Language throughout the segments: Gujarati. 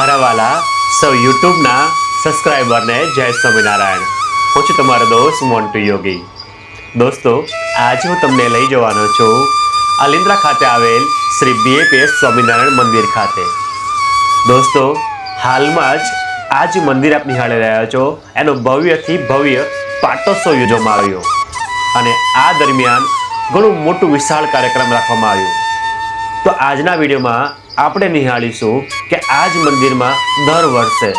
મારા વાલા સૌ યુટ્યુબના સબસ્ક્રાઈબરને જય સ્વામિનારાયણ. હું છું તમારો દોસ્ત મોન્ટુ યોગી. દોસ્તો, આજે હું તમને લઈ જવાનો છું અલિન્દ્રા ખાતે આવેલ શ્રી બીએપીએસ સ્વામિનારાયણ મંદિર ખાતે. દોસ્તો, હાલમાં જ આ જે મંદિર આપ નિહાળી રહ્યા છો. એનો ભવ્યથી ભવ્ય પાટોત્સવ યોજવામાં આવ્યો. અને આ દરમિયાન ઘણું મોટું વિશાળ કાર્યક્રમ રાખવામાં આવ્યો. તો આજના વિડીયોમાં આપણે નિહાળીશું કે આ જ મંદિરમાં દર વર્ષે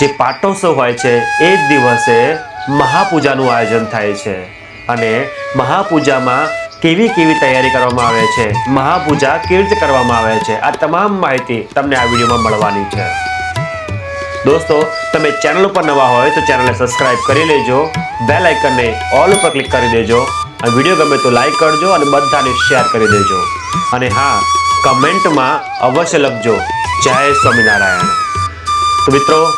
જે પાટોત્સવ હોય છે, એ જ દિવસે મહાપૂજાનું આયોજન થાય છે. અને મહાપૂજામાં કેવી કેવી તૈયારી કરવામાં આવે છે, મહાપૂજા કેવી રીતે કરવામાં આવે છે, આ તમામ માહિતી તમને આ વિડીયોમાં મળવાની છે. દોસ્તો, તમે ચેનલ ઉપર નવા હોય તો ચેનલને સબસ્ક્રાઇબ કરી લેજો, બેલ આઇકનને ઓલ ઉપર ક્લિક કરી દેજો આ વીડિયો ગમે તો લાઇક કરજો અને બધાને શેર કરી દેજો. અને હા કમેન્ટમાં અવશ્ય લખજો. જય સ્વામિનારાયણ. તો મિત્રો,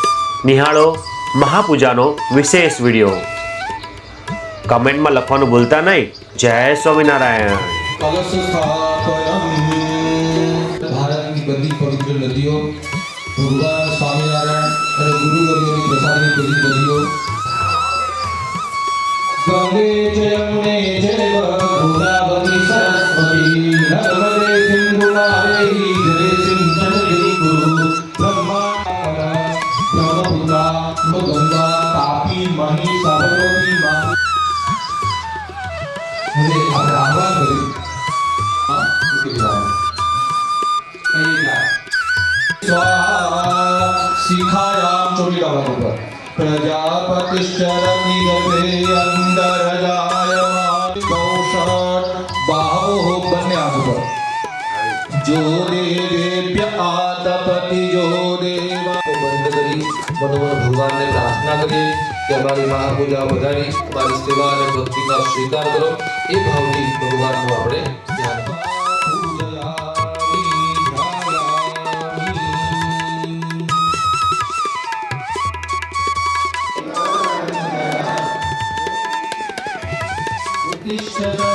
નિહાળો મહાપૂજાનો વિશેષ વીડિયો. કમેન્ટમાં લખવાનું ભૂલતા નહીં. જય સ્વામિનારાયણ. સ્વામિનારાયણ અને ગુરુવર્યોની પ્રસાદની બધી નદીઓ. ગંગે યમુને બ્રહ્મપુત્રા ગંગા તાપી મહી સરસ્વતી મા હવે આપણે આહ્વાન કર્યું હા, મૂકી દેવાનું. અહીં જાય. સ્વાહા. જો દેવેભ્ય આતપતિ જો તો મનોમન ભગવાનને પ્રાર્થના કરીએ કે અમારી મહાપૂજા વધારી અમારી સેવા અને ભક્તિના સ્વીકાર કરો એ ભાવથી ભગવાનનું આપણે ધ્યાન કરો. પૂજયામિ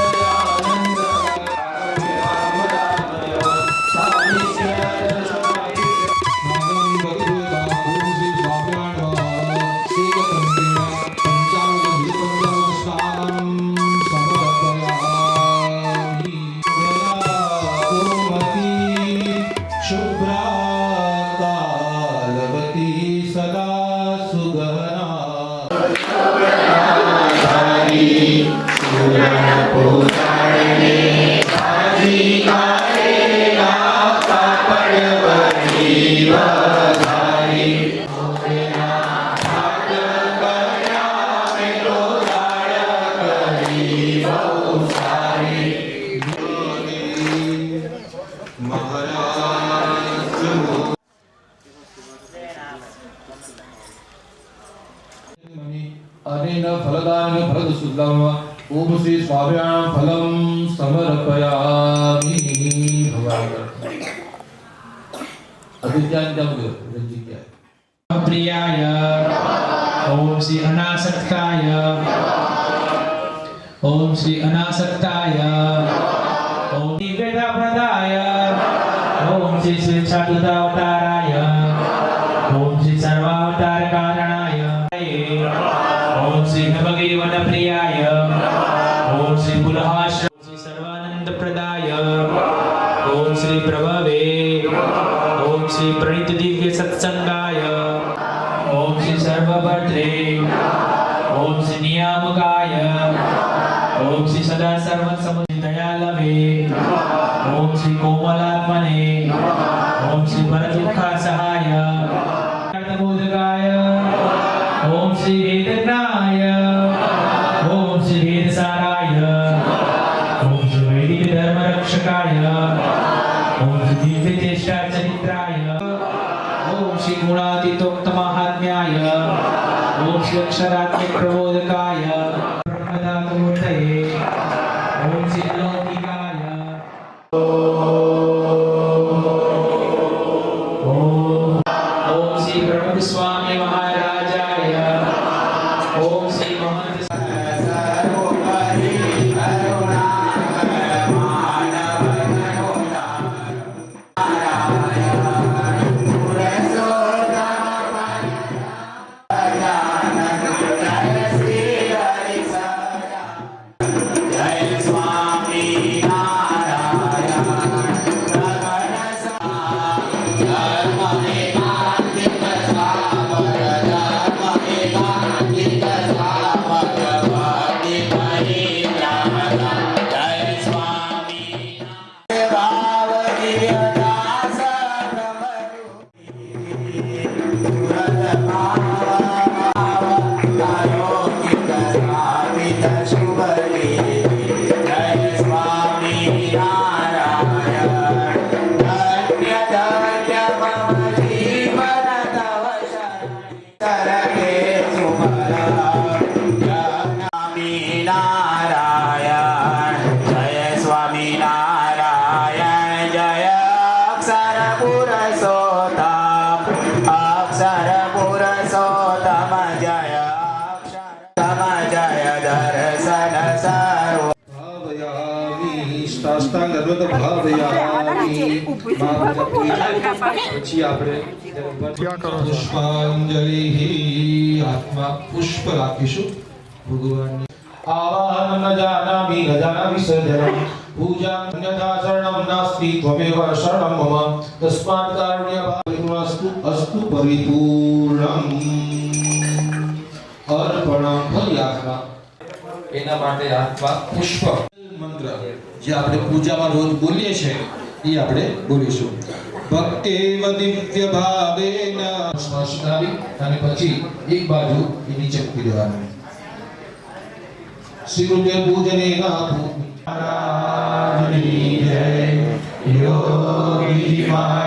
અનેન ફલદાન ફલદ શુદ્ધમ ઓમ શ્રી સ્વાભ્યામ ફલમ સમર્પયામિ ભગવાન અભિજ્ઞાન જામ ગયો રંજીત ક્યાં પ્રિયાય ઓમ શ્રી અનાસક્તાય ઓમ શ્રી અનાસક્તાય ઓમ શ્રી પ્રભાવે ઓમ શ્રી પ્રણિત દિવ્ય સત્સંગાય ઓમ શ્રી સર્વભદ્રે ઓમ શ્રી નિયામકાય ઓમ શ્રી સદા સર્વ સમુદ્ર દયાલવે ગુણાતીતોક્ત મહાત્મ્યાય ઓમ શ્રી અક્ષરાત્મિક પ્રબોધકાય બ્રહ્મદાત મૂર્તયે ઓમ શ્રી અલૌકિકાય Thank you. સાષ્ટાંગ દંડવત ભાવયામિ પછી આપણે પુષ્પાંજલિ આત્મા પુષ્પ રાખીશું. ભગવાનની આવાહન ન જાનામિ ન જાનામિ સર્જનમ. પૂજા અન્યથા શરણમ નાસ્તિ ત્વમેવ શરણમ મમ. તસ્માત કારુણ્ય ભાવેનસ્તુ અસ્તુ પરિપૂર્ણમ. અર્પણમ ભયાત્મા. એના માટે આત્મા પુષ્પ. મંત્ર જે આપણે પૂજામાં રોજ બોલીએ છીએ, એ આપણે બોલીશું. ભક્તેવ દિવ્ય ભાવેન અને પછી એક બાજુ એની નીચે મૂકી દેવાનું. સ્વીકૃત્ય પૂજને ના યોગી મા